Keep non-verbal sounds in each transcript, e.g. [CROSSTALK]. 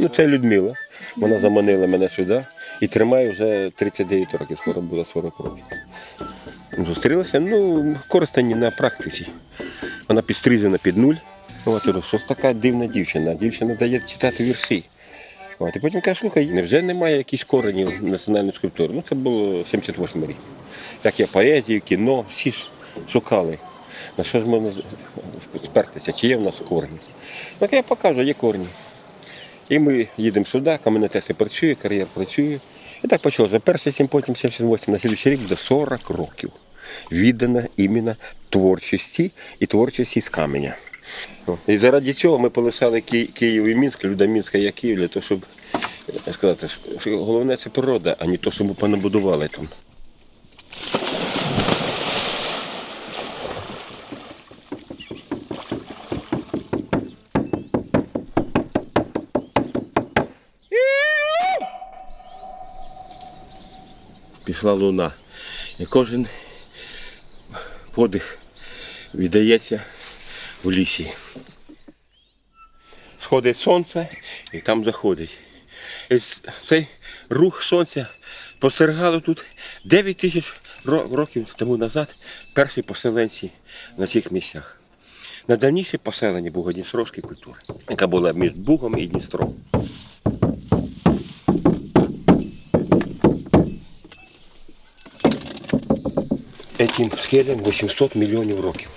Ну, це Людмила. Вона заманила мене сюди і тримає вже 39 років, скоро буде 40 років. Зустрілися, ну, в Коростені на практиці. Вона підстрижена під нуль. От, я щось така дивна дівчина. Дівчина дає читати вірші. От, і потім каже, слухай, невже немає якихось коренів національної скульптури? Ну, це було 78 рік. Як є поезія, кіно, всі ж шукали. На що ж можна спертися, чи є в нас корні? Так я покажу, є корні. І ми їдемо сюди, каменотеси працює, кар'єр працює. І так почалося. Перший сім, потім 78, на слідчий рік буде 40 років. Віддана іменно творчості і творчості з каменя. І заради цього ми полишали Ки- Київ і Мінськ, Люда Мінська і Київ, для того, щоб сказати, що головне це природа, а не то, що ми понабудували там. Пішла луна. І кожен подих віддається в лісі. Сходить сонце і там заходить. І цей рух сонця спостерігали тут 9 тисяч років тому назад перші поселенці на цих місцях. Найдавніше поселення було Дністровської культури, яка була між Бугом і Дністром. Этим скелям 800 мільйонів років.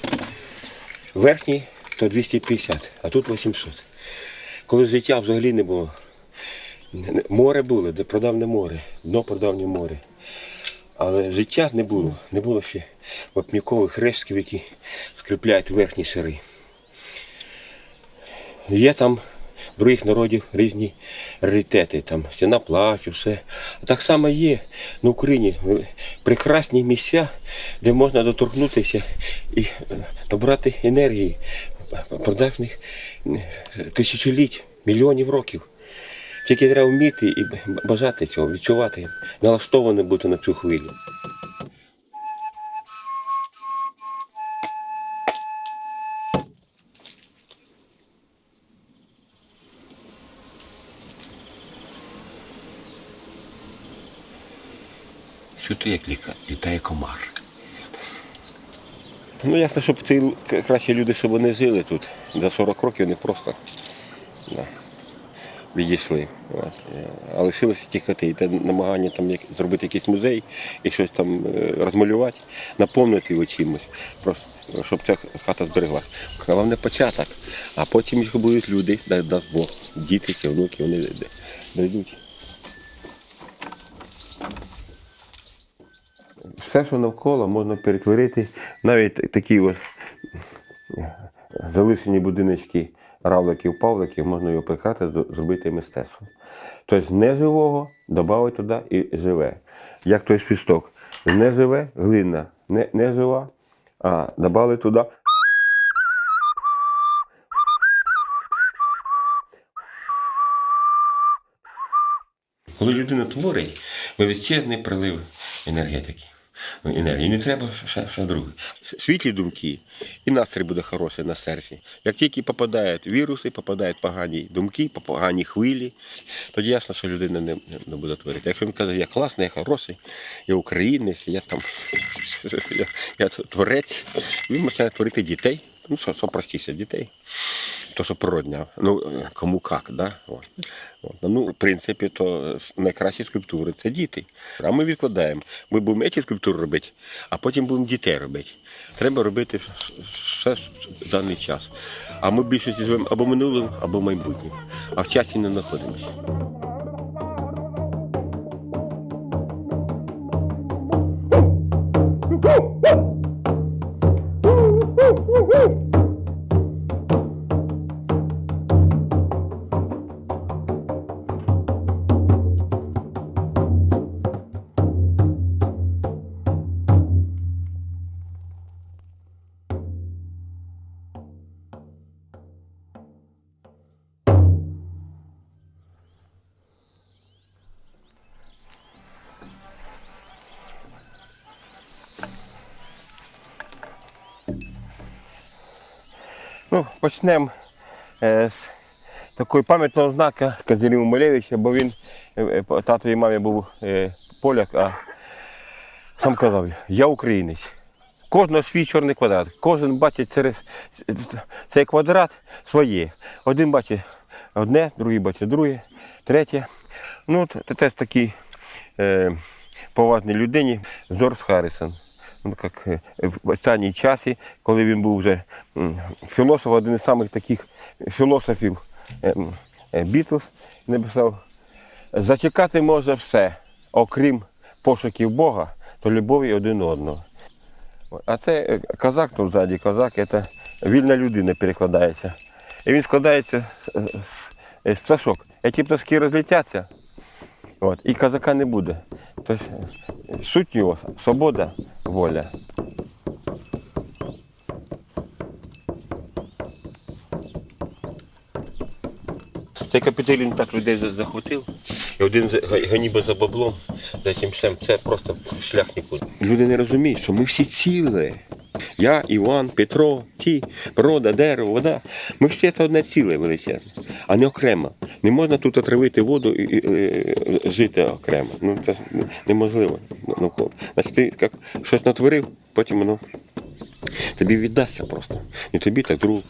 Верхній то 250, а тут 800. Коли життя взагалі не було. Море було, де продавне море, дно продавнє море. Але життя не було. Не було ще вапнікових рештків, які скріпляють верхні шари. Є там других народів різні раритети, там стіна плачу, все. А так само є на Україні прекрасні місця, де можна доторкнутися і е, набрати енергії продавних е, тисячоліть, мільйонів років. Тільки треба вміти і бажати цього, відчувати, налаштованим бути на цю хвилю. Чути, як ліка, літає комар. Ну, ясно, щоб ці кращі люди, щоб вони жили тут. За 40 років не просто да, відійшли. Е, А лишилися ті хати. І те намагання там як, зробити якийсь музей і щось там е, розмалювати, наповнити його чимось, просто, щоб ця хата збереглась. Головне початок, а потім їх будуть люди, дасть Бог, діти чи внуки, вони дійдуть. Все, що навколо, можна перетворити навіть такі ось залишені будиночки равликів, павликів, можна його прикрати, зробити мистецтво. Тобто неживого додати туди і живе. Як той свісток. Не живе, глина, не, не жива, а додали туди. Коли людина творить, величезний прилив енергетики. Енергії. Не треба ще, ще друге. Світлі думки, і настрій буде хороший на серці. Як тільки попадають віруси, попадають погані думки, погані хвилі, тоді ясно, що людина не, не буде творити. Якщо він каже, я класний, я хороший, я українець, я там [LAUGHS] я, я творець, він починає творити дітей. Ну, що, що простіше, дітей. То, що природня, ну е, кому як, да? От. От. Ну, в принципі, то найкращі скульптури це діти. А ми відкладаємо. Ми будемо ці скульптури робити, а потім будемо дітей робити. Треба робити все в даний час. А ми більшості живемо або минулим, або майбутнім. А в часі не знаходимося. Ну, почнемо е, з такої пам'ятного знака Казиміра Малевича, бо він е, е, тато і мамі був поляк, а сам казав, я українець. Кожного свій чорний квадрат. Кожен бачить через цей квадрат своє. Один бачить одне, другий бачить друге, третє. Ну, це теж такий е, поважній людині Зорс Харрисон. Ну, як, е, в останній часі, коли він був вже філософ, один із самих таких філософів е, е, Бітлз, написав, зачекати може все, окрім пошуків Бога, то любові один одного. А це козак тут ззаді, козак це вільна людина перекладається. І він складається з, пташок. Ті пташки розлетяться, от, і козака не буде. Тобто суть його свобода, воля. Цей капіталін так людей за- захватив. І один ганіба за баблом, за цим шлем. Це просто шлях нікуди. Люди не розуміють, що ми всі ціле. Я, Іван, Петро, ті, природа, дерево, вода. Ми всі це одне ціле величезне, а не окремо. Не можна тут отравити воду і, і, е, жити окремо. Ну це неможливо. Ну, Значить, ти як щось натворив, потім воно тобі віддасться просто. Не тобі, так другу.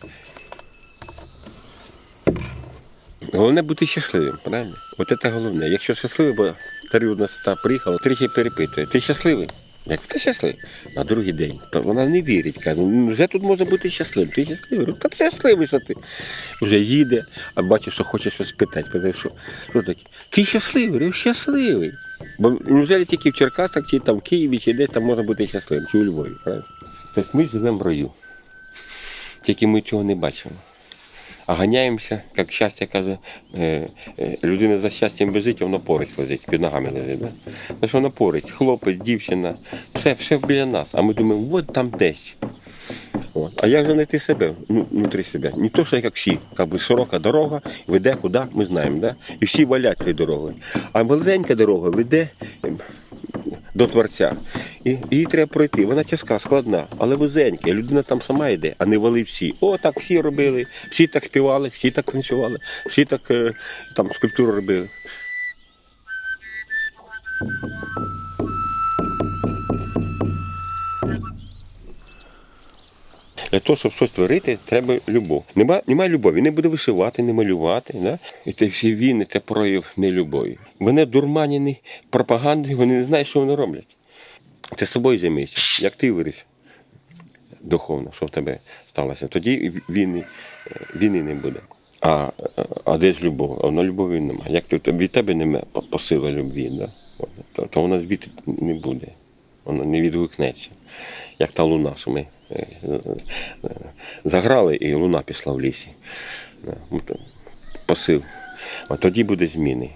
Головне бути щасливим, правильно? От це головне. Якщо щасливий, бо періодна сета приїхала, тричі перепитує. Ти щасливий? Як ти щасливий? На другий день. То вона не вірить, каже, ну вже тут можна бути щасливим. Ти щасливий? Та ти щасливий, що ти вже їде, а бачиш, що хоче щось питати. Питає, що, що таке? Ти щасливий, говорю, щасливий. Бо неужели тільки в Черкасах, чи там в Києві, чи десь там можна бути щасливим, чи у Львові, правильно? Тобто ми живемо в раю. Тільки ми цього не бачимо. Ганяємося, як щастя каже, людина за щастям біжить, а воно поруч лежить, під ногами лежить. Да? Тож воно поруч, хлопець, дівчина, все, все біля нас. А ми думаємо, от там десь. От. А як знайти себе ну, внутрі себе? Не то, що як всі, як би широка дорога веде куди, ми знаємо, да? і всі валять цією дорогою. А маленька дорога веде ем, до Творця. І її треба пройти. Вона тяжка, складна, але вузенька. Людина там сама йде, а не вали всі. О, так всі робили, всі так співали, всі так танцювали, всі так е, там скульптуру робили. Для того, щоб щось творити, треба любов. Нема, немає любові, не буде вишивати, не малювати. Да? І це всі війни це прояв нелюбові. Вони дурманіні пропагандою, вони не знають, що вони роблять. Ти собою займися, як ти виріс духовно, що в тебе сталося. Тоді війни, е, війни не буде. А, а де ж любов? А на любові немає. Як ти, від тебе немає по- посила любві, да? То, то вона звідти не буде. Воно не відгукнеться. Як та луна, що ми е, е, заграли, і луна пішла в лісі. Посил. От тоді буде зміни.